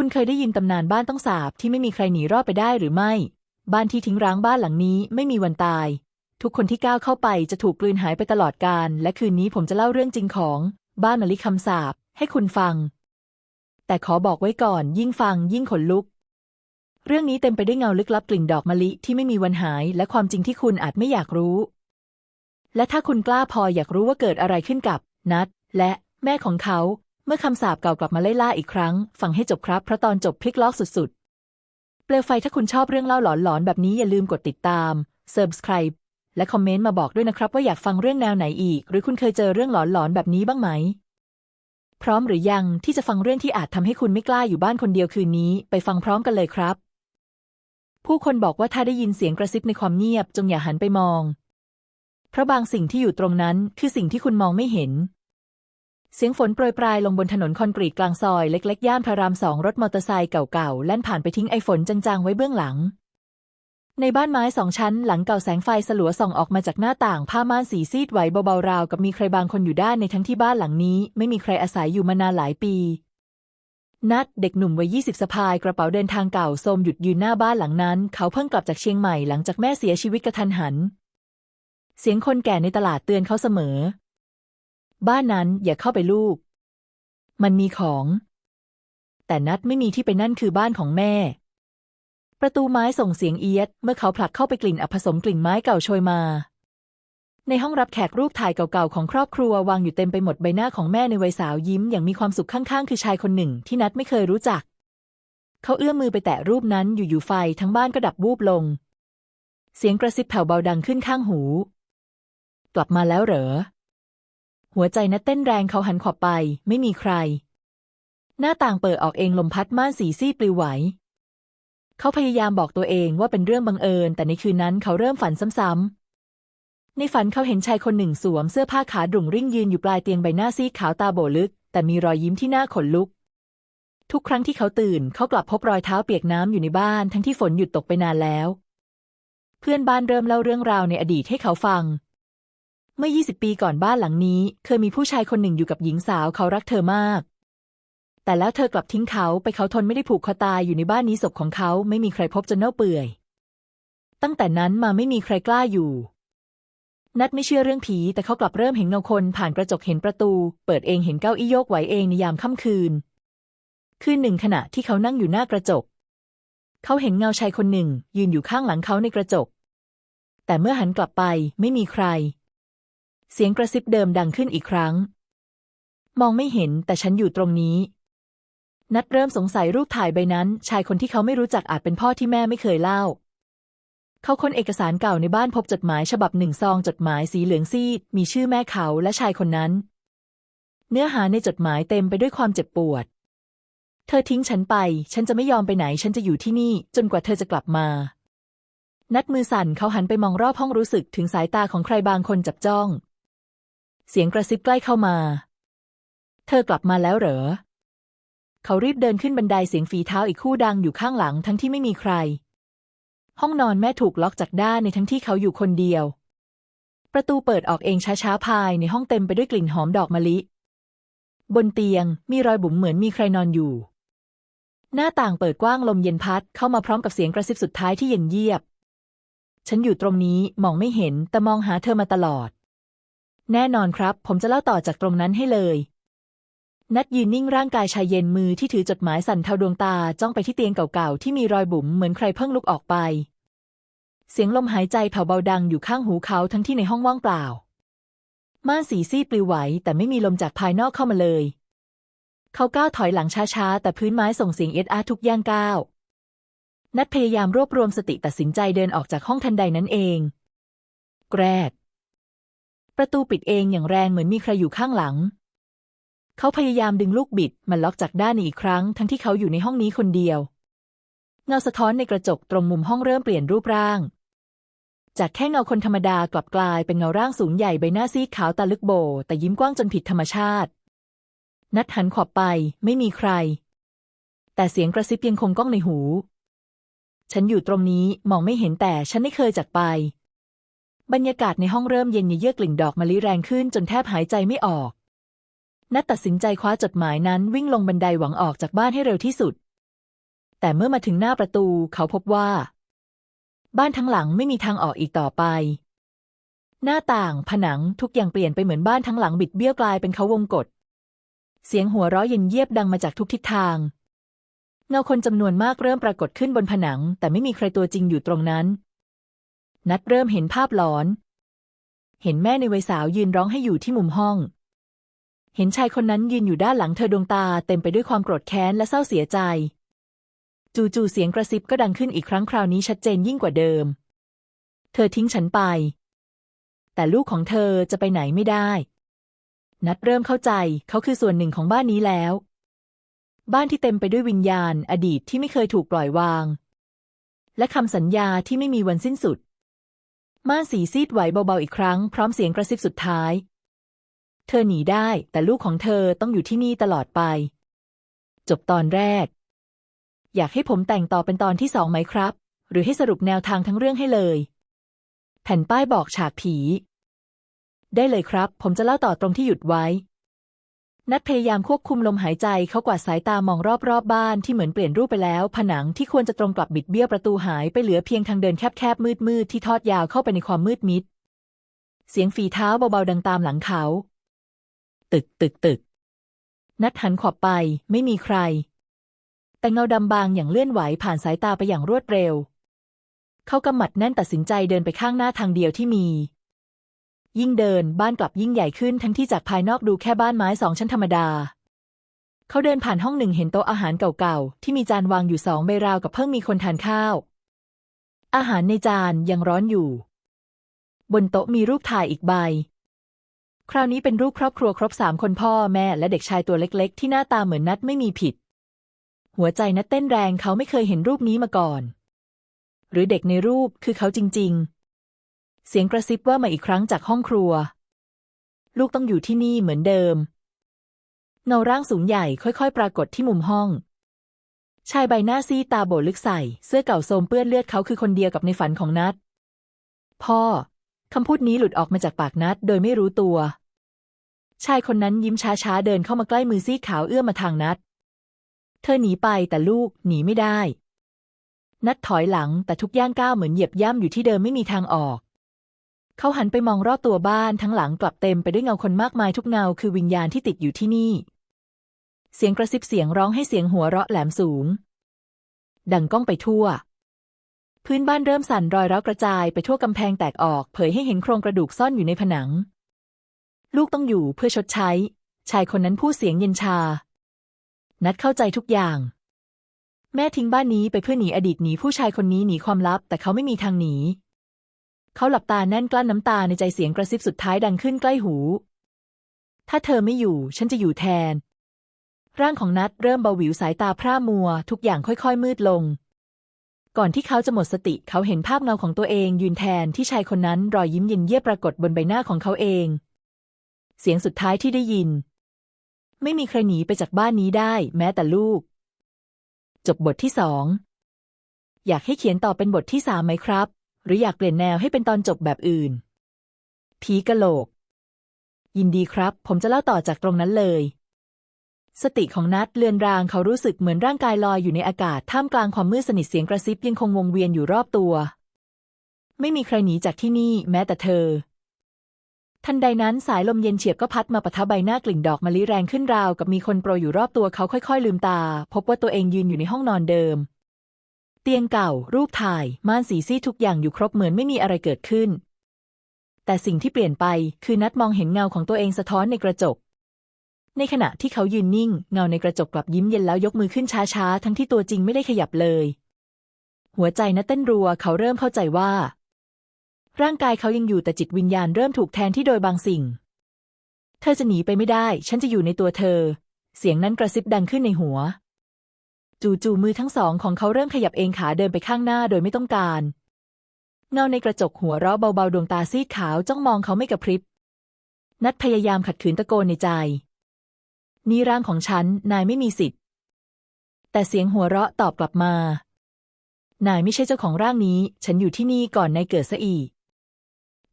คุณเคยได้ยินตำนานบ้านต้องสาบที่ไม่มีใครหนีรอดไปได้หรือไม่ บ้านที่ทิ้งร้างบ้านหลังนี้ไม่มีวันตาย ทุกคนที่ก้าวเข้าไปจะถูกกลืนหายไปตลอดกาลและคืนนี้ผมจะเล่าเรื่องจริงของบ้านมะลิคำสาบให้คุณฟัง แต่ขอบอกไว้ก่อนยิ่งฟังยิ่งขนลุก เรื่องนี้เต็มไปด้วยเงาลึกลับกลิ่นดอกมะลิที่ไม่มีวันหาย และความจริงที่คุณอาจไม่อยากรู้ และถ้าคุณกล้าพออยากรู้ว่าเกิดอะไรขึ้นกับนัดและแม่ของเขา เมื่อคำสาปเก่ากลับมาไล่ล่าอีกครั้ง ฟังให้จบครับเพราะตอนจบพลิกล็อกสุดๆ เปลวไฟถ้าคุณชอบเรื่องเล่าหลอนๆ แบบนี้อย่าลืมกดติดตาม subscribe และคอมเมนต์มาบอกด้วยนะครับว่าอยากฟังเรื่องแนวไหนอีก หรือคุณเคยเจอเรื่องหลอนๆ แบบนี้บ้างไหม พร้อมหรือยังที่จะฟังเรื่องที่อาจทำให้คุณไม่กล้าอยู่บ้านคนเดียวคืนนี้ ไปฟังพร้อมกันเลยครับ ผู้คนบอกว่าถ้าได้ยินเสียงกระซิบในความเงียบ จงอย่าหันไปมอง เพราะบางสิ่งที่อยู่ตรงนั้นคือสิ่งที่คุณมองไม่เห็น เสียงฝนโปรยปลายลงบนถนนคอนกรีตกลางซอยเล็ก ๆ ย่านพระรามสองรถมอเตอร์ไซค์เก่าๆแล่นผ่านไปทิ้งไอฝนจางๆไว้เบื้องหลัง ในบ้านไม้สองชั้นหลังเก่าแสงไฟสลัวส่องออกมาจากหน้าต่างผ้าม่านสีซีดไหวเบาๆราวกับมีใครบางคนอยู่ด้านในทั้งที่บ้านหลังนี้ ไม่มีใครอาศัยอยู่มานานหลายปี นัดเด็กหนุ่มวัยยี่สิบสะพายกระเป๋าเดินทางเก่าโทมหยุดยืนหน้าบ้านหลังนั้น เขาเพิ่งกลับจากเชียงใหม่หลังจากแม่เสียชีวิตกระทันหัน เสียงคนแก่ในตลาดเตือนเขาเสมอ บ้านนั้นอย่าเข้าไปลูก มันมีของ แต่นัดไม่มีที่ไปนั่นคือบ้านของแม่ ประตูไม้ส่งเสียงเอียด เมื่อเขาผลักเข้าไปกลิ่นอับผสมกลิ่นไม้เก่าโชยมา ในห้องรับแขกรูปถ่ายเก่าๆของครอบครัววางอยู่เต็มไปหมดใบหน้าของแม่ในวัยสาวยิ้มอย่างมีความสุขข้างๆ คือชายคนหนึ่งที่นัดไม่เคยรู้จัก เขาเอื้อมมือไปแตะรูปนั้นอยู่ๆไฟทั้งบ้านก็ดับวูบลง เสียงกระซิบแผ่วเบาดังขึ้นข้างหู กลับมาแล้วเหรอ หัวใจนัดเต้นแรงเขาหันขอบไป ไม่มีใคร หน้าต่างเปิดออกเองลมพัดม่านสีซีปลิวไหว เขาพยายามบอกตัวเองว่าเป็นเรื่องบังเอิญ แต่ในคืนนั้นเขาเริ่มฝันซ้ำๆในฝันเขาเห็นชายคนหนึ่งสวมเสื้อผ้าขาดุ่งริ่งยืนอยู่ปลายเตียงใบหน้าซีดขาวตาโบลึก แต่มีรอยยิ้มที่หน่าขนลุก ทุกครั้งที่เขาตื่น เขากลับพบรอยเท้าเปียกน้ำอยู่ในบ้านทั้งที่ฝนหยุดตกไปนานแล้ว เพื่อนบ้านเริ่มเล่าเรื่องราวในอดีตให้เขาฟัง เมื่อ 20 ปีก่อนบ้านหลังนี้ เคยมีผู้ชายคนหนึ่งอยู่กับหญิงสาวเขารักเธอมาก แต่แล้วเธอกลับทิ้งเขาไปเขาทนไม่ได้ผูกคอตายอยู่ในบ้านนี้ศพของเขาไม่มีใครพบจนเน่าเปื่อย ตั้งแต่นั้นมาไม่มีใครกล้าอยู่ นัดไม่เชื่อเรื่องผี แต่เขากลับเริ่มเห็นเงาคนผ่านกระจกเห็นประตู เปิดเองเห็นเก้าอี้โยกไหวเองในยามค่ำคืน คืนหนึ่งขณะที่เขานั่งอยู่หน้ากระจก เขาเห็นเงาชายคนหนึ่ง ยืนอยู่ข้างหลังเขาในกระจก แต่เมื่อหันกลับไปไม่มีใคร เสียงกระซิบเดิมดังขึ้นอีกครั้ง มองไม่เห็นแต่ฉันอยู่ตรงนี้ นัดเริ่มสงสัยรูปถ่ายใบนั้น ชายคนที่เขาไม่รู้จักอาจเป็นพ่อที่แม่ไม่เคยเล่า เขาค้นเอกสารเก่าในบ้านพบจดหมายฉบับหนึ่งซองจดหมายสีเหลืองซีด มีชื่อแม่เขาและชายคนนั้น เนื้อหาในจดหมายเต็มไปด้วยความเจ็บปวด เธอทิ้งฉันไป ฉันจะไม่ยอมไปไหน ฉันจะอยู่ที่นี่ จนกว่าเธอจะกลับมานัดมือสั่นเขาหันไปมองรอบห้องรู้สึกถึงสายตาของใครบางคนจับจ้อง เสียงกระซิบใกล้เข้ามา เธอกลับมาแล้วเหรอ เขารีบเดินขึ้นบันไดเสียงฝีเท้าอีกคู่ดังอยู่ข้างหลังทั้งที่ไม่มีใคร ห้องนอนแม่ถูกล็อกจากด้านในทั้งที่เขาอยู่คนเดียว ประตูเปิดออกเองช้าๆภายในห้องเต็มไปด้วยกลิ่นหอมดอกมะลิ บนเตียงมีรอยบุ๋มเหมือนมีใครนอนอยู่ หน้าต่างเปิดกว้างลมเย็นพัดเข้ามาพร้อมกับเสียงกระซิบสุดท้ายที่เย็นเยียบฉันอยู่ตรงนี้มองไม่เห็นแต่มองหาเธอมาตลอด แน่นอนครับ ผมจะเล่าต่อจากตรงนั้นให้เลย นัดยืนนิ่งร่างกายชายเย็นมือที่ถือจดหมายสั่นเทาดวงตาจ้องไปที่เตียงเก่าๆ ที่มีรอยบุ๋มเหมือนใครเพิ่งลุกออกไป เสียงลมหายใจแผ่วเบาดังอยู่ข้างหูเขาทั้งที่ในห้องว่างเปล่า ม่านสีซีดปลิวไหว แต่ไม่มีลมจากภายนอกเข้ามาเลย เขาก้าวถอยหลังช้าๆ แต่พื้นไม้ส่งเสียงเอ็ดอาทุกย่างก้าวนัดพยายามรวบรวมสติตัดสินใจเดินออกจากห้องทันใดนั้นเอง แกรก ประตูปิดเองอย่างแรงเหมือนมีใครอยู่ข้างหลัง เขาพยายามดึงลูกบิดมันล็อกจากด้านนี้อีกครั้ง ทั้งที่เขาอยู่ในห้องนี้คนเดียว เงาสะท้อนในกระจกตรงมุมห้องเริ่มเปลี่ยนรูปร่าง จากแค่เงาคนธรรมดากลับกลายเป็นเงาร่างสูงใหญ่ใบหน้าซีดขาวตาลึกโบ แต่ยิ้มกว้างจนผิดธรรมชาติ นัดหันขอบไปไม่มีใคร แต่เสียงกระซิบยังคงก้องในหู ฉันอยู่ตรงนี้มองไม่เห็นแต่ฉันไม่เคยจากไป บรรยากาศในห้องเริ่มเย็นเยือกกลิ่นดอกมะลิแรงขึ้นจนแทบหายใจไม่ออกนัดตัดสินใจคว้าจดหมายนั้นวิ่งลงบันไดหวังออกจากบ้านให้เร็วที่สุด แต่เมื่อมาถึงหน้าประตูเขาพบว่า บ้านทั้งหลังไม่มีทางออกอีกต่อไป หน้าต่างผนังทุกอย่างเปลี่ยนไปเหมือนบ้านทั้งหลังบิดเบี้ยวกลายเป็นเขาวงกฏเสียงหัวเราะเย็นเยียบดังมาจากทุกทิศทาง เงาคนจำนวนมากเริ่มปรากฏขึ้นบนผนัง แต่ไม่มีใครตัวจริงอยู่ตรงนั้น นัดเริ่มเห็นภาพหลอน เห็นแม่ในวัยสาวยืนร้องให้อยู่ที่มุมห้อง เห็นชายคนนั้นยืนอยู่ด้านหลังเธอดวงตาเต็มไปด้วยความโกรธแค้นและเศร้าเสียใจ จู่ๆเสียงกระซิบก็ดังขึ้นอีกครั้งคราวนี้ชัดเจนยิ่งกว่าเดิม เธอทิ้งฉันไป แต่ลูกของเธอจะไปไหนไม่ได้ นัดเริ่มเข้าใจเขาคือส่วนหนึ่งของบ้านนี้แล้ว บ้านที่เต็มไปด้วยวิญญาณ อดีตที่ไม่เคยถูกปล่อยวาง และคำสัญญาที่ไม่มีวันสิ้นสุด ม่านสีซีดไหวเบาๆอีกครั้งพร้อมเสียงกระซิบสุดท้าย เธอหนีได้แต่ลูกของเธอต้องอยู่ที่นี่ตลอดไป จบตอนแรก อยากให้ผมแต่งต่อเป็นตอนที่สองไหมครับ หรือให้สรุปแนวทางทั้งเรื่องให้เลย แผ่นป้ายบอกฉากผี ได้เลยครับ ผมจะเล่าต่อตรงที่หยุดไว้ นัดพยายามควบคุมลมหายใจเขากวาดสายตามองรอบๆบบ้านที่เหมือนเปลี่ยนรูปไปแล้ว ผนังที่ควรจะตรงกลับบิดเบี้ยวประตูหายไปเหลือเพียงทางเดินแคบๆมืดๆที่ทอดยาวเข้าไปในความมืดมิด เสียงฝีเท้าเบาๆดังตามหลังเขา ตึกตึกตึก นัดหันขวับไปไม่มีใคร แต่เงาดำบางอย่างเลื่อนไหวผ่านสายตาไปอย่างรวดเร็ว เขากำหมัดแน่นตัดสินใจเดินไปข้างหน้าทางเดียวที่มี ยิ่งเดินบ้านกลับยิ่งใหญ่ขึ้นทั้งที่จากภายนอกดูแค่บ้านไม้สองชั้นธรรมดา เขาเดินผ่านห้องหนึ่งเห็นโต๊ะอาหารเก่าๆ ที่มีจานวางอยู่สองใบราวกับเพิ่งมีคนทานข้าว อาหารในจานยังร้อนอยู่ บนโต๊ะมีรูปถ่ายอีกใบ คราวนี้เป็นรูปครอบครัวครบสามคนพ่อแม่และเด็กชายตัวเล็กๆ ที่หน้าตาเหมือนนัดไม่มีผิด หัวใจนัดเต้นแรงเขาไม่เคยเห็นรูปนี้มาก่อน หรือเด็กในรูปคือเขาจริง ๆ เสียงกระซิบว่ามาอีกครั้งจากห้องครัว ลูกต้องอยู่ที่นี่เหมือนเดิม เงาร่างสูงใหญ่ค่อย ๆ ปรากฏที่มุมห้อง ชายใบหน้าซีตาโบลึกใส่ เสื้อเก่าโทรมเปื้อนเลือดเขาคือคนเดียวกับในฝันของนัดพ่อคำพูดนี้หลุดออกมาจากปากนัดโดยไม่รู้ตัว ชายคนนั้นยิ้มช้าๆเดินเข้ามาใกล้มือซีขาวเอื้อมมาทางนัด เธอหนีไปแต่ลูกหนีไม่ได้ นัดถอยหลังแต่ทุกย่างก้าวเหมือนเหยียบย่ำอยู่ที่เดิมไม่มีทางออก เขาหันไปมองรอบตัวบ้านทั้งหลังกลับเต็มไปด้วยเงาคนมากมายทุกเงาคือวิญญาณที่ติดอยู่ที่นี่ เสียงกระซิบเสียงร้องให้เสียงหัวเราะแหลมสูง ดังก้องไปทั่ว พื้นบ้านเริ่มสั่นรอยร้าวกระจายไปทั่วกำแพงแตกออกเผยให้เห็นโครงกระดูกซ่อนอยู่ในผนัง ลูกต้องอยู่เพื่อชดใช้ ชายคนนั้นพูดเสียงเย็นชา นัดเข้าใจทุกอย่าง แม่ทิ้งบ้านนี้ไปเพื่อหนีอดีตหนีผู้ชายคนนี้หนีความลับ แต่เขาไม่มีทางหนี เขาหลับตาแน่นกลั้นน้ำตาในใจเสียงกระซิบสุดท้ายดังขึ้นใกล้หู ถ้าเธอไม่อยู่ ฉันจะอยู่แทน ร่างของนัดเริ่มเบาหวิวสายตาพร่ามัว ทุกอย่างค่อยๆ มืดลง ก่อนที่เขาจะหมดสติเขาเห็นภาพเงาของตัวเองยืนแทนที่ชายคนนั้นรอยยิ้มเย็นเยียบปรากฏบนใบหน้าของเขาเอง เสียงสุดท้ายที่ได้ยิน ไม่มีใครหนีไปจากบ้านนี้ได้ แม้แต่ลูก จบบทที่สองอยากให้เขียนต่อเป็นบทที่สามไหมครับ หรืออยากเปลี่ยนแนวให้เป็นตอนจบแบบอื่น ผีกะโหลก ยินดีครับ ผมจะเล่าต่อจากตรงนั้นเลย สติของนัดเลือนรางเขารู้สึกเหมือนร่างกายลอยอยู่ในอากาศท่ามกลางความมืดสนิทเสียงกระซิบยังคงวงเวียนอยู่รอบตัว ไม่มีใครหนีจากที่นี่แม้แต่เธอ ทันใดนั้นสายลมเย็นเฉียบก็พัดมาปะทะใบหน้ากลิ่นดอกมะลิแรงขึ้นราวกับมีคนโปรยอยู่รอบตัวเขาค่อย ๆ ลืมตา พบว่าตัวเองยืนอยู่ในห้องนอนเดิม ตียงเก่า รูปถ่าย ม่านสีซีทุกอย่างอยู่ครบเหมือนไม่มีอะไรเกิดขึ้น แต่สิ่งที่เปลี่ยนไปคือนัดมองเห็นเงาของตัวเองสะท้อนในกระจก ในขณะที่เขายืนนิ่ง เงาในกระจกกลับยิ้มเย็นแล้วยกมือขึ้นช้าๆ ทั้งที่ตัวจริงไม่ได้ขยับเลย หัวใจนัดเต้นรัวเขาเริ่มเข้าใจว่า ร่างกายเขายังอยู่แต่จิตวิญญาณเริ่มถูกแทนที่โดยบางสิ่ง เธอจะหนีไปไม่ได้ ฉันจะอยู่ในตัวเธอ เสียงนั้นกระซิบดังขึ้นในหัว จู่ๆมือทั้งสองของเขาเริ่มขยับเองขาเดินไปข้างหน้าโดยไม่ต้องการ เงาในกระจกหัวเราะเบาๆดวงตาซีดขาวจ้องมองเขาไม่กระพริบ นัดพยายามขัดขืนตะโกนในใจ นี่ร่างของฉัน นายไม่มีสิทธิ์ แต่เสียงหัวเราะตอบกลับมา นายไม่ใช่เจ้าของร่างนี้ ฉันอยู่ที่นี่ก่อนนายเกิดซะอีก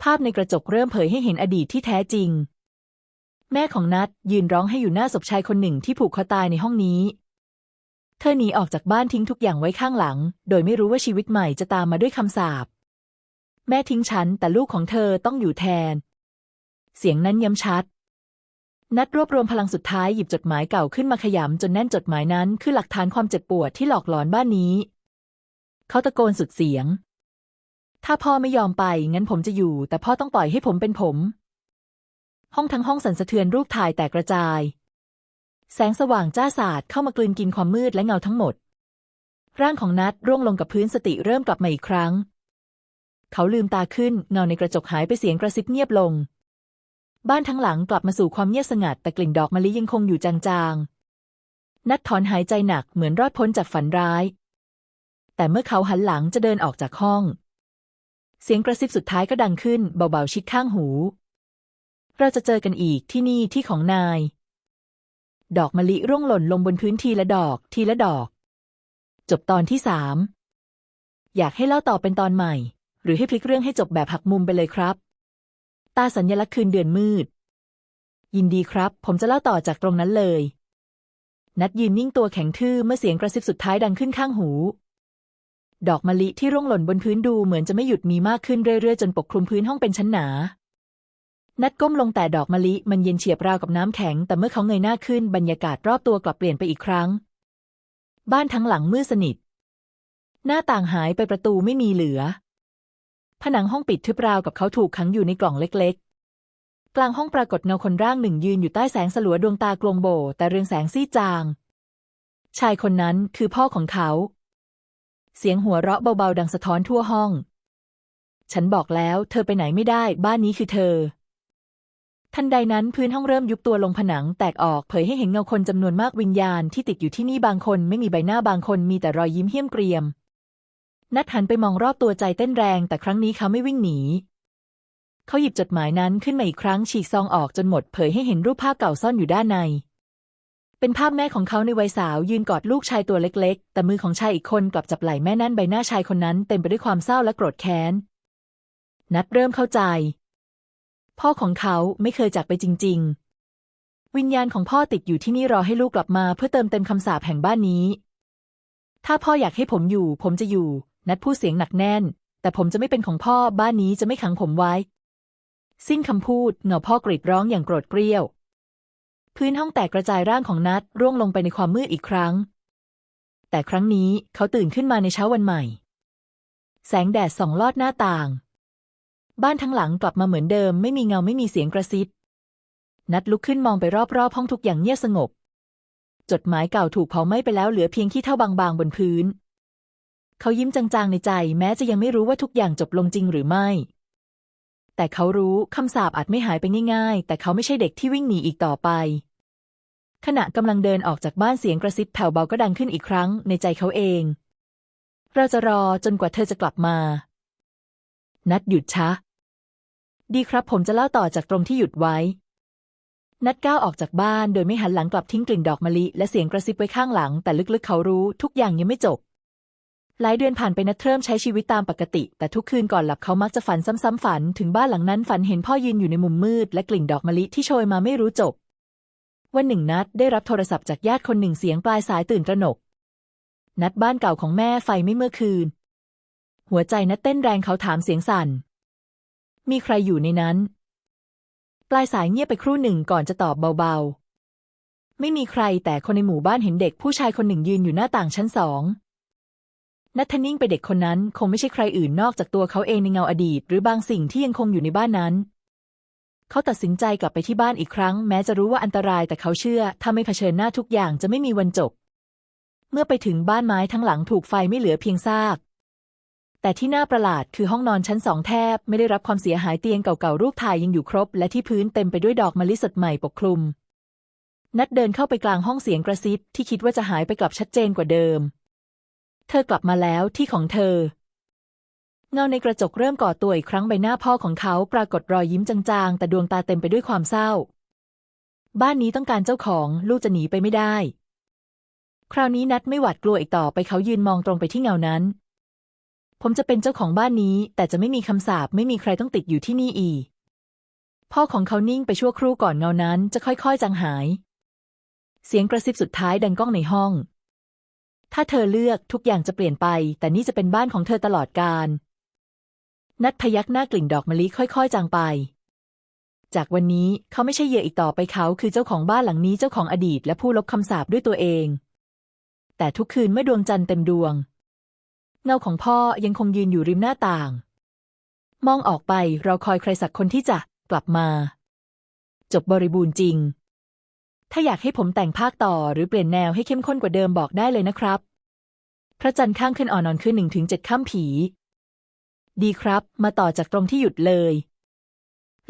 ภาพในกระจกเริ่มเผยให้เห็นอดีตที่แท้จริง แม่ของนัดยืนร้องให้อยู่หน้าศพชายคนหนึ่งที่ผูกคอตายในห้องนี้ เธอหนีออกจากบ้านทิ้งทุกอย่างไว้ข้างหลัง โดยไม่รู้ว่าชีวิตใหม่จะตามมาด้วยคำสาป แม่ทิ้งฉัน แต่ลูกของเธอต้องอยู่แทน เสียงนั้นย้ำชัด นัดรวบรวมพลังสุดท้ายหยิบจดหมายเก่าขึ้นมาขยำจนแน่นจดหมายนั้นคือหลักฐานความเจ็บปวดที่หลอกหลอนบ้านนี้ เขาตะโกนสุดเสียง ถ้าพ่อไม่ยอมไปงั้นผมจะอยู่ แต่พ่อต้องปล่อยให้ผมเป็นผม ห้องทั้งห้องสั่นสะเทือนรูปถ่ายแตกกระจาย แสงสว่างจ้าสาดเข้ามากลืนกินความมืดและเงาทั้งหมด ร่างของนัดร่วงลงกับพื้นสติเริ่มกลับมาอีกครั้ง เขาลืมตาขึ้นเงาในกระจกหายไปเสียงกระซิบเงียบลง บ้านทั้งหลังกลับมาสู่ความเงียบสงัด แต่กลิ่นดอกมะลิยังคงอยู่จางๆ นัดถอนหายใจหนักเหมือนรอดพ้นจากฝันร้าย แต่เมื่อเขาหันหลังจะเดินออกจากห้อง เสียงกระซิบสุดท้ายก็ดังขึ้นเบาๆชิดข้างหู เราจะเจอกันอีกที่นี่ที่ของนาย ดอกมะลิร่วงหล่นลงบนพื้นทีละดอก ทีละดอก จบตอนที่สามอยากให้เล่าต่อเป็นตอนใหม่ หรือให้พลิกเรื่องให้จบแบบหักมุมไปเลยครับ ตาสัญลักษณ์คืนเดือนมืด ยินดีครับ ผมจะเล่าต่อจากตรงนั้นเลย นัดยืนนิ่งตัวแข็งทื่อเมื่อเสียงกระซิบสุดท้ายดังขึ้นข้างหู ดอกมะลิที่ร่วงหล่นบนพื้นดูเหมือนจะไม่หยุดมีมากขึ้นเรื่อยๆ จนปกคลุมพื้นห้องเป็นชั้นหนา นัดก้มลงแต่ดอกมะลิมันเย็นเฉียบราวกับน้ำแข็ง แต่เมื่อเขาเงยหน้าขึ้นบรรยากาศรอบตัวกลับเปลี่ยนไปอีกครั้ง บ้านทั้งหลังมืดสนิท หน้าต่างหายไปประตูไม่มีเหลือ ผนังห้องปิดทึบราวกับเขาถูกขังอยู่ในกล่องเล็กๆ กลางห้องปรากฏเงาคนร่างหนึ่งยืนอยู่ใต้แสงสลัวดวงตากลวงโบ แต่เรืองแสงซีจาง ชายคนนั้นคือพ่อของเขา เสียงหัวเราะเบาๆดังสะท้อนทั่วห้อง ฉันบอกแล้ว เธอไปไหนไม่ได้ บ้านนี้คือเธอ ทันใดนั้นพื้นห้องเริ่มยุบตัวลงผนังแตกออกเผยให้เห็นเงาคนจำนวนมากวิญญาณที่ติดอยู่ที่นี่บางคนไม่มีใบหน้าบางคนมีแต่รอยยิ้มเหี้ยมเกรียม นัดหันไปมองรอบตัวใจเต้นแรง แต่ครั้งนี้เขาไม่วิ่งหนี เขาหยิบจดหมายนั้นขึ้นมาอีกครั้งฉีกซองออกจนหมดเผยให้เห็นรูปภาพเก่าซ่อนอยู่ด้านใน เป็นภาพแม่ของเขาในวัยสาวยืนกอดลูกชายตัวเล็ก ๆ แต่มือของชายอีกคนกลับจับไหล่แม่นั่นใบหน้าชายคนนั้นเต็มไปด้วยความเศร้าและโกรธแค้นนัดเริ่มเข้าใจ พ่อของเขาไม่เคยจากไปจริง ๆ วิญญาณของพ่อติดอยู่ที่นี่รอให้ลูกกลับมาเพื่อเติมเต็มคำสาปแห่งบ้านนี้ ถ้าพ่ออยากให้ผมอยู่ ผมจะอยู่ นัดพูดเสียงหนักแน่น แต่ผมจะไม่เป็นของพ่อบ้านนี้จะไม่ขังผมไว้ สิ้นคำพูดเงาพ่อกรีดร้องอย่างโกรธเกรี้ยว พื้นห้องแตกกระจายร่างของนัดร่วงลงไปในความมืดอีกครั้ง แต่ครั้งนี้เขาตื่นขึ้นมาในเช้าวันใหม่ แสงแดดส่องลอดหน้าต่าง บ้านทั้งหลังกลับมาเหมือนเดิม ไม่มีเงาไม่มีเสียงกระซิบนัดลุกขึ้นมองไปรอบๆห้องทุกอย่างเงียบสงบ จดหมายเก่าถูกเผาไหม้ไปแล้วเหลือเพียงขี้เท่าบางๆบนพื้น เขายิ้มจางๆในใจ แม้จะยังไม่รู้ว่าทุกอย่างจบลงจริงหรือไม่ แต่เขารู้คำสาปอาจไม่หายไปง่าย ๆ แต่เขาไม่ใช่เด็กที่วิ่งหนีอีกต่อไป ขณะกำลังเดินออกจากบ้านเสียงกระซิบแผ่วเบาก็ดังขึ้นอีกครั้งในใจเขาเอง เราจะรอจนกว่าเธอจะกลับมา นัดหยุดช้า ดีครับผมจะเล่าต่อจากตรงที่หยุดไว้ นัดก้าวออกจากบ้านโดยไม่หันหลังกลับทิ้งกลิ่นดอกมะลิ และเสียงกระซิบไว้ข้างหลัง แต่ลึกๆเขารู้ทุกอย่างยังไม่จบ หลายเดือนผ่านไปนัดเริ่มใช้ชีวิตตามปกติ แต่ทุกคืนก่อนหลับเขามักจะฝันซ้ำๆฝัน ถึงบ้านหลังนั้นฝันเห็นพ่อยืนอยู่ในมุมมืด และกลิ่นดอกมะลิที่โชยมาไม่รู้จบ วันหนึ่งนัดได้รับโทรศัพท์จากญาติคนหนึ่งเสียงปลายสายตื่นตระหนก นัดบ้านเก่าของแม่ไฟไม่เมื่อคืน หัวใจนัดเต้นแรงเขาถามเสียงสั่น มีใครอยู่ในนั้น ปลายสายเงียบไปครู่หนึ่งก่อนจะตอบเบาๆ ไม่มีใครแต่คนในหมู่บ้านเห็นเด็กผู้ชายคนหนึ่งยืนอยู่หน้าต่างชั้นสองนัทนิ่งไปเด็กคนนั้นคงไม่ใช่ใครอื่นนอกจากตัวเขาเองในเงาอดีต หรือบางสิ่งที่ยังคงอยู่ในบ้านนั้น เขาตัดสินใจกลับไปที่บ้านอีกครั้ง แม้จะรู้ว่าอันตรายแต่เขาเชื่อ ถ้าไม่เผชิญหน้าทุกอย่างจะไม่มีวันจบ เมื่อไปถึงบ้านไม้ทั้งหลังถูกไฟไม่เหลือเพียงซาก แต่ที่น่าประหลาดคือห้องนอนชั้นสองแทบไม่ได้รับความเสียหายเตียงเก่าๆรูปถ่ายยังอยู่ครบ และที่พื้นเต็มไปด้วยดอกมะลิสดใหม่ปกคลุม นัดเดินเข้าไปกลางห้องเสียงกระซิบที่คิดว่าจะหายไปกลับชัดเจนกว่าเดิม เธอกลับมาแล้วที่ของเธอ เงาในกระจกเริ่มก่อตัวอีกครั้งใบหน้าพ่อของเขาปรากฏรอยยิ้มจางๆ แต่ดวงตาเต็มไปด้วยความเศร้า บ้านนี้ต้องการเจ้าของลูกจะหนีไปไม่ได้ คราวนี้นัดไม่หวาดกลัวอีกต่อไปเขายืนมองตรงไปที่เงานั้น ผมจะเป็นเจ้าของบ้านนี้ แต่จะไม่มีคำสาปไม่มีใครต้องติดอยู่ที่นี่อีก พ่อของเขานิ่งไปชั่วครู่ก่อนเงานั้นจะค่อยๆจางหาย เสียงกระซิบสุดท้ายดังก้องในห้อง ถ้าเธอเลือกทุกอย่างจะเปลี่ยนไป แต่นี่จะเป็นบ้านของเธอตลอดกาลนัดพยักหน้ากลิ่นดอกมะลิค่อย ๆ จางไป จากวันนี้เขาไม่ใช่เหยื่ออีกต่อไปเขาคือเจ้าของบ้านหลังนี้เจ้าของอดีตและผู้ลบคำสาปด้วยตัวเอง แต่ทุกคืนเมื่อดวงจันทร์เต็มดวง เงาของพ่อยังคงยืนอยู่ริมหน้าต่าง มองออกไปเราคอยใครสักคนที่จะกลับมา จบบริบูรณ์จริง ถ้าอยากให้ผมแต่งภาคต่อหรือเปลี่ยนแนวให้เข้มข้นกว่าเดิมบอกได้เลยนะครับ พระจันทร์ข้างขึ้นอ่อนนอนขึ้นหนึ่งถึงเจ็ดข้ามผี ดีครับ มาต่อจากตรงที่หยุดเลย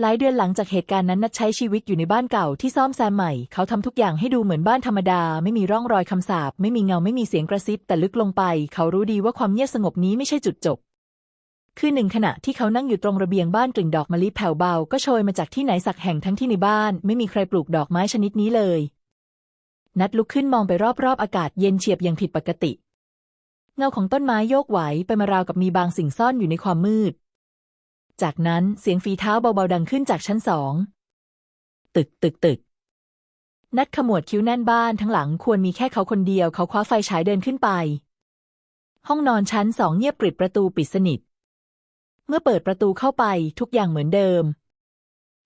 หลายเดือนหลังจากเหตุการณ์นั้นนัดใช้ชีวิตอยู่ในบ้านเก่าที่ซ่อมแซมใหม่ เขาทำทุกอย่างให้ดูเหมือนบ้านธรรมดา ไม่มีร่องรอยคำสาปไม่มีเงาไม่มีเสียงกระซิบ แต่ลึกลงไป เขารู้ดีว่าความเงียบสงบนี้ไม่ใช่จุดจบ คือหนึ่งขณะที่เขานั่งอยู่ตรงระเบียงบ้านกลิ่นดอกมะลิแผ่วเบา ก็โชยมาจากที่ไหนสักแห่งทั้งที่ในบ้าน ไม่มีใครปลูกดอกไม้ชนิดนี้เลย นัดลุกขึ้นมองไปรอบๆอากาศเย็นเฉียบอย่างผิดปกติ เงาของต้นไม้โยกไหวไปมาราวกับมีบางสิ่งซ่อนอยู่ในความมืด จากนั้นเสียงฝีเท้าเบาๆดังขึ้นจากชั้นสอง ตึกตึกตึก นัดขมวดคิ้วแน่นบ้านทั้งหลังควรมีแค่เขาคนเดียวเขาคว้าไฟฉายเดินขึ้นไป ห้องนอนชั้นสองเงียบกริบประตูปิดสนิท เมื่อเปิดประตูเข้าไปทุกอย่างเหมือนเดิม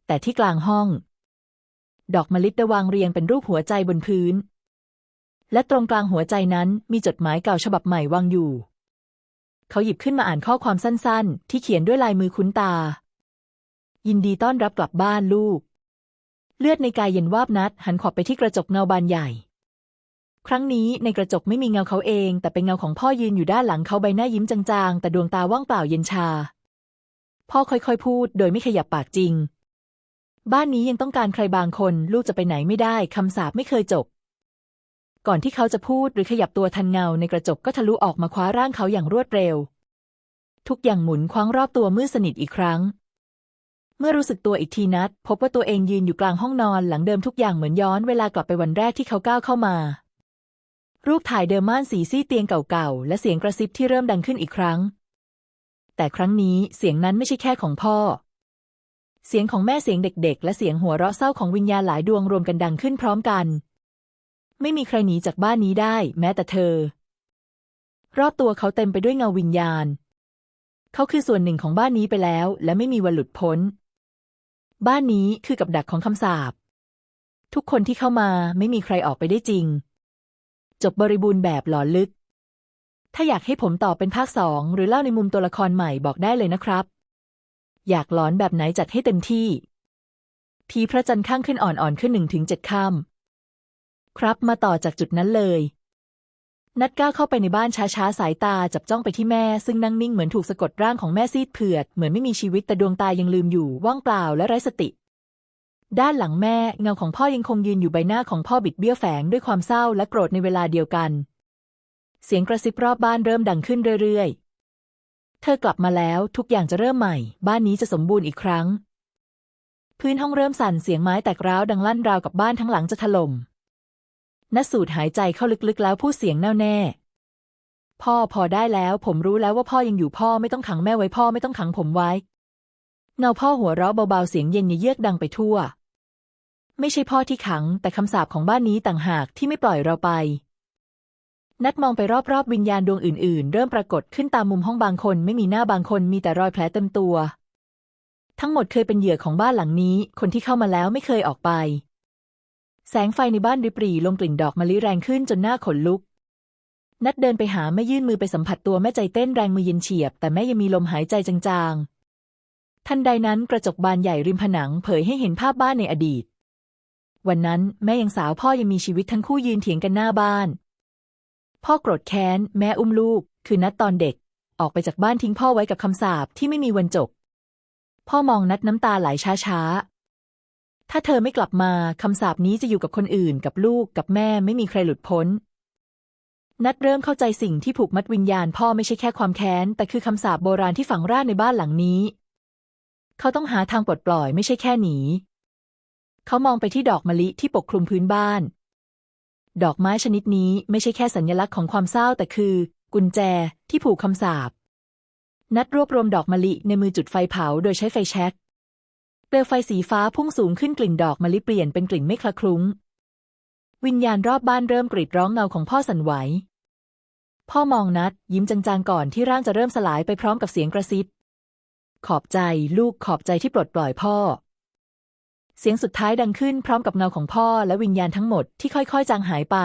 แต่ที่กลางห้อง ดอกมะลิได้วางเรียงเป็นรูปหัวใจบนพื้น และตรงกลางหัวใจนั้นมีจดหมายเก่าฉบับใหม่วางอยู่ เขาหยิบขึ้นมาอ่านข้อความสั้นๆ ที่เขียนด้วยลายมือคุ้นตา ยินดีต้อนรับกลับบ้านลูก เลือดในกายเย็นวาบนัด หันขอบไปที่กระจกเงาบานใหญ่ ครั้งนี้ในกระจกไม่มีเงาเขาเอง แต่เป็นเงาของพ่อยืนอยู่ด้านหลังเขาใบหน้ายิ้มจางๆ แต่ดวงตาว่างเปล่าเย็นชา พ่อค่อยๆพูด โดยไม่ขยับปากจริง บ้านนี้ยังต้องการใครบางคน ลูกจะไปไหนไม่ได้คำสาปไม่เคยจบ ก่อนที่เขาจะพูดหรือขยับตัวทันเงาในกระจกก็ทะลุออกมาคว้าร่างเขาอย่างรวดเร็ว ทุกอย่างหมุนคว้างรอบตัวมืดสนิทอีกครั้ง เมื่อรู้สึกตัวอีกทีนัด พบว่าตัวเองยืนอยู่กลางห้องนอนหลังเดิมทุกอย่างเหมือนย้อนเวลากลับไปวันแรกที่เขาก้าวเข้ามา รูปถ่ายเดิมม่านสีซี่เตียงเก่าๆและเสียงกระซิบที่เริ่มดังขึ้นอีกครั้ง แต่ครั้งนี้เสียงนั้นไม่ใช่แค่ของพ่อ เสียงของแม่เสียงเด็ก ๆ และเสียงหัวเราะเศร้าของวิญญาณหลายดวงรวมกันดังขึ้นพร้อมกัน ไม่มีใครหนีจากบ้านนี้ได้ แม้แต่เธอ รอบตัวเขาเต็มไปด้วยเงาวิญญาณ เขาคือส่วนหนึ่งของบ้านนี้ไปแล้ว และไม่มีวันหลุดพ้น บ้านนี้คือกับดักของคำสาปทุกคนที่เข้ามาไม่มีใครออกไปได้จริง จบบริบูรณ์แบบหลอนลึก ถ้าอยากให้ผมต่อเป็นภาคสองหรือเล่าในมุมตัวละครใหม่บอกได้เลยนะครับ อยากหลอนแบบไหนจัดให้เต็มที่ทีพระจันทร์ข้างขึ้นอ่อนๆขึ้นหนึ่งถึงเจ็ดค่ำ ครับ มาต่อจากจุดนั้นเลย นัดก้าวเข้าไปในบ้านช้าๆ สายตาจับจ้องไปที่แม่ ซึ่งนั่งนิ่งเหมือนถูกสะกดร่างของแม่ซีดเผือด เหมือนไม่มีชีวิตแต่ดวงตายังลืมอยู่ว่างเปล่าและไร้สติ ด้านหลังแม่เงาของพ่อยังคงยืนอยู่ใบหน้าของพ่อบิดเบี้ยวแฝงด้วยความเศร้าและโกรธในเวลาเดียวกัน เสียงกระซิบรอบบ้านเริ่มดังขึ้นเรื่อยๆ เธอกลับมาแล้วทุกอย่างจะเริ่มใหม่ บ้านนี้จะสมบูรณ์อีกครั้งพื้นห้องเริ่มสั่นเสียงไม้แตกร้าวดังลั่นราวกับบ้านทั้งหลังจะถล่ม นัสูดหายใจเข้าลึกๆแล้วพูดเสียงแน่วแน่ พ่อพอได้แล้ว ผมรู้แล้วว่าพ่อยังอยู่พ่อไม่ต้องขังแม่ไว้พ่อไม่ต้องขังผมไว้ เงาพ่อหัวเราะเบาๆเสียงเย็นเยือกดังไปทั่ว ไม่ใช่พ่อที่ขัง แต่คำสาปของบ้านนี้ต่างหากที่ไม่ปล่อยเราไป นัดมองไปรอบๆ วิญญาณดวงอื่นๆ เริ่มปรากฏขึ้นตามมุมห้องบางคน ไม่มีหน้าบางคนมีแต่รอยแผลเต็มตัว ทั้งหมดเคยเป็นเหยื่อของบ้านหลังนี้ คนที่เข้ามาแล้วไม่เคยออกไป แสงไฟในบ้านริบหรี่ลงกลิ่นดอกมะลิแรงขึ้นจนหน้าขนลุก นัดเดินไปหาแม่ยื่นมือไปสัมผัสตัวแม่ใจเต้นแรงมือเย็นเฉียบ แต่แม่ยังมีลมหายใจจางๆ ทันใดนั้นกระจกบานใหญ่ริมผนังเผยให้เห็นภาพบ้านในอดีต วันนั้นแม่ยังสาวพ่อยังมีชีวิตทั้งคู่ยืนเถียงกันหน้าบ้าน พ่อโกรธแค้น แม่อุ้มลูก คือนัดตอนเด็ก ออกไปจากบ้านทิ้งพ่อไว้กับคำสาปที่ไม่มีวันจบ พ่อมองนัดน้ำตาไหลช้าๆ ถ้าเธอไม่กลับมาคำสาปนี้จะอยู่กับคนอื่น กับลูกกับแม่ไม่มีใครหลุดพ้น นัดเริ่มเข้าใจสิ่งที่ผูกมัดวิญญาณพ่อไม่ใช่แค่ความแค้น แต่คือคำสาปโบราณที่ฝังรากในบ้านหลังนี้ เขาต้องหาทางปลดปล่อยไม่ใช่แค่หนี เขามองไปที่ดอกมะลิที่ปกคลุมพื้นบ้าน ดอกไม้ชนิดนี้ไม่ใช่แค่สัญลักษณ์ของความเศร้าแต่คือ กุญแจที่ผูกคำสาปนัดรวบรวมดอกมะลิในมือจุดไฟเผาโดยใช้ไฟแช็ก เปลวไฟสีฟ้าพุ่งสูงขึ้นกลิ่นดอกมะลิเปลี่ยนเป็นกลิ่นไม่คละคลุ้ง วิญญาณรอบบ้านเริ่มกรีดร้องเงาของพ่อสั่นไหว พ่อมองนัด ยิ้มจางๆก่อนที่ร่างจะเริ่มสลายไปพร้อมกับเสียงกระซิบขอบใจลูกขอบใจที่ปลดปล่อยพ่อ เสียงสุดท้ายดังขึ้นพร้อมกับเงาของพ่อและวิญญาณทั้งหมดที่ค่อยๆ จางหายไป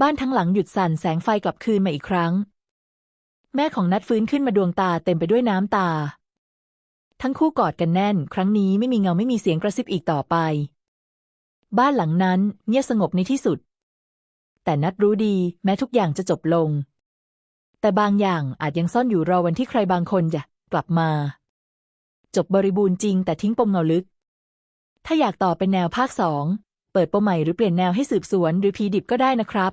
บ้านทั้งหลังหยุดสั่นแสงไฟกลับคืนมาอีกครั้ง แม่ของนัดฟื้นขึ้นมาดวงตาเต็มไปด้วยน้ำตา ทั้งคู่กอดกันแน่น ครั้งนี้ไม่มีเงาไม่มีเสียงกระซิบอีกต่อไป บ้านหลังนั้นเงียบสงบในที่สุด แต่นัดรู้ดีแม้ทุกอย่างจะจบลง แต่บางอย่างอาจยังซ่อนอยู่รอวันที่ใครบางคนจะกลับมา จบบริบูรณ์จริง แต่ทิ้งปมเงาลึก ถ้าอยากต่อเป็นแนวภาคสองเปิดปมใหม่หรือเปลี่ยนแนวให้สืบสวนหรือพีดิบก็ได้นะครับ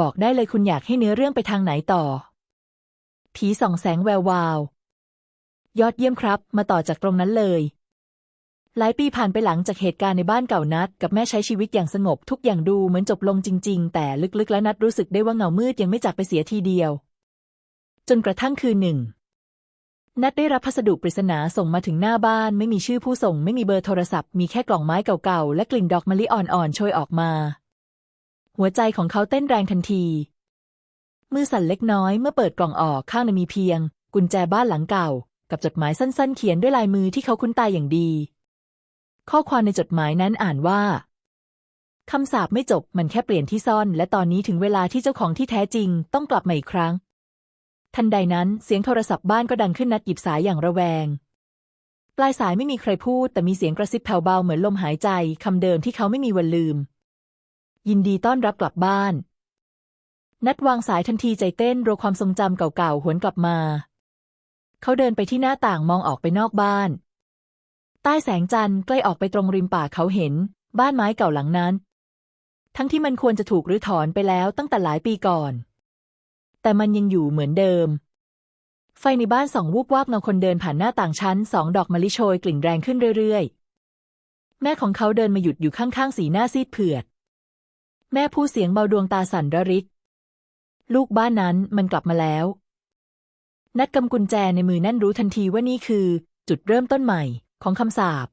บอกได้เลยคุณอยากให้เนื้อเรื่องไปทางไหนต่อ ผีส่องแสงแวววาว ยอดเยี่ยมครับ มาต่อจากตรงนั้นเลย หลายปีผ่านไปหลังจากเหตุการณ์ในบ้านเก่านัด กับแม่ใช้ชีวิตอย่างสงบทุกอย่างดูเหมือนจบลงจริง ๆ แต่ลึกๆ แล้วนัดรู้สึกได้ว่าเงามืดยังไม่จากไปเสียทีเดียว จนกระทั่งคืนหนึ่ง นัดได้รับพัสดุปริศนาส่งมาถึงหน้าบ้าน ไม่มีชื่อผู้ส่ง ไม่มีเบอร์โทรศัพท์ มีแค่กล่องไม้เก่าๆและกลิ่นดอกมะลิอ่อนๆโชยออกมา หัวใจของเขาเต้นแรงทันทีมือสั่นเล็กน้อยเมื่อเปิดกล่องออกข้างในมีเพียง กุญแจบ้านหลังเก่า กับจดหมายสั้นๆ เขียนด้วยลายมือที่เขาคุ้นตาอย่างดี ข้อความในจดหมายนั้นอ่านว่าคำสาปไม่จบมันแค่เปลี่ยนที่ซ่อน และตอนนี้ถึงเวลาที่เจ้าของที่แท้จริงต้องกลับมาอีกครั้ง ทันใดนั้นเสียงโทรศัพท์บ้านก็ดังขึ้นนัดหยิบสายอย่างระแวง ปลายสายไม่มีใครพูด แต่มีเสียงกระซิบแผ่วเบาเหมือนลมหายใจคำเดิมที่เขาไม่มีวันลืม ยินดีต้อนรับกลับบ้าน นัดวางสายทันทีใจเต้นรัวความทรงจำเก่าๆหวนกลับมา เขาเดินไปที่หน้าต่างมองออกไปนอกบ้าน ใต้แสงจันทร์ใกล้ออกไปตรงริมป่าเขาเห็น บ้านไม้เก่าหลังนั้น ทั้งที่มันควรจะถูกรื้อถอนไปแล้วตั้งแต่หลายปีก่อน แต่มันยังอยู่เหมือนเดิม ไฟในบ้านส่องวูบวาบเงาคนเดินผ่านหน้าต่างชั้นสองดอกมะลิโชยกลิ่นแรงขึ้นเรื่อยๆ แม่ของเขาเดินมาหยุดอยู่ข้างๆสีหน้าซีดเผือด แม่พูดเสียงเบาดวงตาสั่นระริก ลูกบ้านนั้นมันกลับมาแล้ว นัดกำกุญแจในมือนั่นรู้ทันทีว่านี่คือ จุดเริ่มต้นใหม่ของคำสาป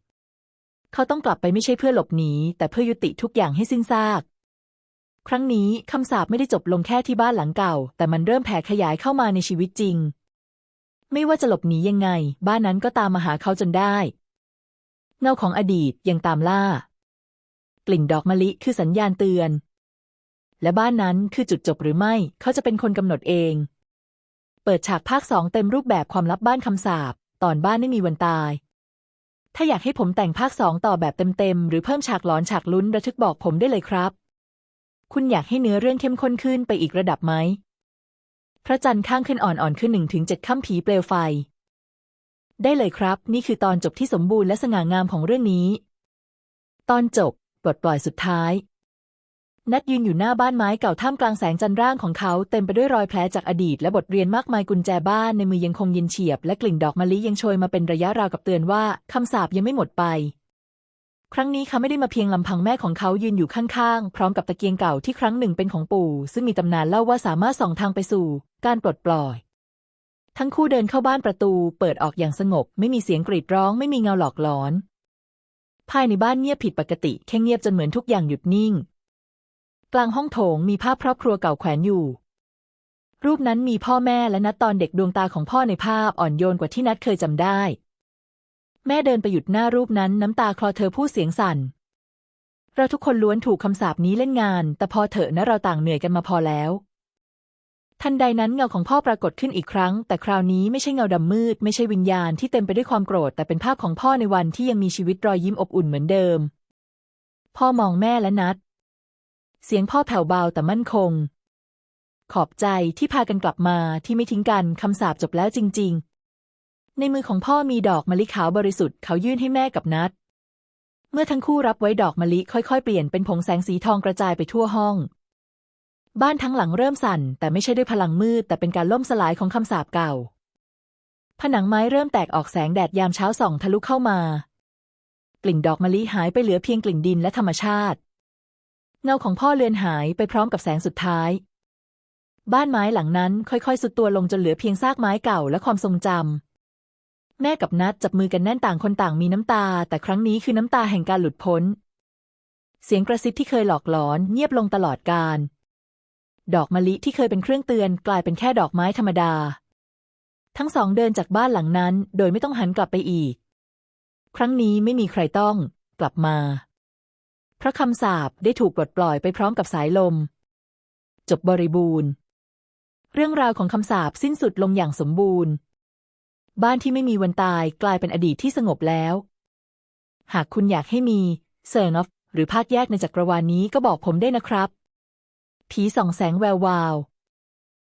เขาต้องกลับไปไม่ใช่เพื่อหลบหนี แต่เพื่อยุติทุกอย่างให้สิ้นซาก ครั้งนี้คำสาปไม่ได้จบลงแค่ที่บ้านหลังเก่า แต่มันเริ่มแผ่ขยายเข้ามาในชีวิตจริง ไม่ว่าจะหลบหนียังไง บ้านนั้นก็ตามมาหาเขาจนได้ เงาของอดีตยังตามล่า กลิ่นดอกมะลิคือสัญญาณเตือน และบ้านนั้นคือจุดจบหรือไม่ เขาจะเป็นคนกำหนดเอง เปิดฉากภาคสองเต็มรูปแบบความลับบ้านคำสาปตอนบ้านไม่มีวันตาย ถ้าอยากให้ผมแต่งภาคสองต่อแบบเต็มๆ หรือเพิ่มฉากหลอนฉากลุ้นระทึกบอกผมได้เลยครับ คุณอยากให้เนื้อเรื่องเข้มข้นขึ้นไปอีกระดับไหม พระจันทร์ข้างขึ้นอ่อนๆขึ้นหนึ่งถึงเจ็ดค่ำผีเปลวไฟ ได้เลยครับ นี่คือตอนจบที่สมบูรณ์และสง่างามของเรื่องนี้ ตอนจบปลดปล่อยสุดท้าย นัดยืนอยู่หน้าบ้านไม้เก่าท่ามกลางแสงจันทร์ร่างของเขาเต็มไปด้วยรอยแผลจากอดีตและบทเรียนมากมายกุญแจบ้านในมือยังคงเย็นเฉียบ และกลิ่นดอกมะลิยังโชยมาเป็นระยะราวกับเตือนว่าคำสาปยังไม่หมดไป ครั้งนี้เขาไม่ได้มาเพียงลำพังแม่ของเขายืนอยู่ข้างๆ พร้อมกับตะเกียงเก่าที่ครั้งหนึ่งเป็นของปู่ ซึ่งมีตำนานเล่าว่าสามารถส่องทางไปสู่ การปลดปล่อย ทั้งคู่เดินเข้าบ้านประตู เปิดออกอย่างสงบ ไม่มีเสียงกรีดร้องไม่มีเงาหลอกหลอนภายในบ้านเงียบผิดปกติแค่เงียบจนเหมือนทุกอย่างหยุดนิ่ง กลางห้องโถงมีภาพครอบครัวเก่าแขวนอยู่ รูปนั้นมีพ่อแม่และนัดตอนเด็กดวงตาของพ่อในภาพอ่อนโยนกว่าที่นัดเคยจำได้ แม่เดินไปหยุดหน้ารูปนั้นน้ำตาคลอเธอพูดเสียงสั่น เราทุกคนล้วนถูกคำสาปนี้เล่นงาน แต่พอเถอะนะเราต่างเหนื่อยกันมาพอแล้ว ทันใดนั้นเงาของพ่อปรากฏขึ้นอีกครั้ง แต่คราวนี้ไม่ใช่เงาดำมืด ไม่ใช่วิญญาณที่เต็มไปด้วยความโกรธ แต่เป็นภาพของพ่อในวันที่ยังมีชีวิตรอยยิ้มอบอุ่นเหมือนเดิมพ่อมองแม่และนัด เสียงพ่อแผ่วเบาแต่มั่นคง ขอบใจที่พากันกลับมาที่ไม่ทิ้งกันคำสาปจบแล้วจริง ๆ ในมือของพ่อมีดอกมะลิขาวบริสุทธิ์เขายื่นให้แม่กับนัด เมื่อทั้งคู่รับไว้ดอกมะลิค่อยๆ เปลี่ยนเป็นผงแสงสีทองกระจายไปทั่วห้อง บ้านทั้งหลังเริ่มสั่น แต่ไม่ใช่ด้วยพลังมืด แต่เป็นการล่มสลายของคำสาปเก่า ผนังไม้เริ่มแตกออกแสงแดดยามเช้าส่องทะลุเข้ามากลิ่นดอกมะลิหายไปเหลือเพียงกลิ่นดินและธรรมชาติ เงาของพ่อเลือนหายไปพร้อมกับแสงสุดท้าย บ้านไม้หลังนั้นค่อยๆ สุดตัวลงจนเหลือเพียงซากไม้เก่าและความทรงจำแม่กับนัดจับมือกันแน่นต่างคนต่างมีน้ำตา แต่ครั้งนี้คือน้ำตาแห่งการหลุดพ้น เสียงกระซิบที่เคยหลอกหลอน เงียบลงตลอดกาลดอกมะลิที่เคยเป็นเครื่องเตือน กลายเป็นแค่ดอกไม้ธรรมดา ทั้งสองเดินจากบ้านหลังนั้น โดยไม่ต้องหันกลับไปอีก ครั้งนี้ไม่มีใครต้อง กลับมา พระคำสาบได้ถูกปลดปล่อยไปพร้อมกับสายลม จบบริบูรณ์ เรื่องราวของคำสาบสิ้นสุดลงอย่างสมบูรณ์ บ้านที่ไม่มีวันตายกลายเป็นอดีตที่สงบแล้ว หากคุณอยากให้มีเซอร์นอฟหรือภาคแยกในจักรวาลนี้ก็บอกผมได้นะครับ ผีส่องแสงแวววาว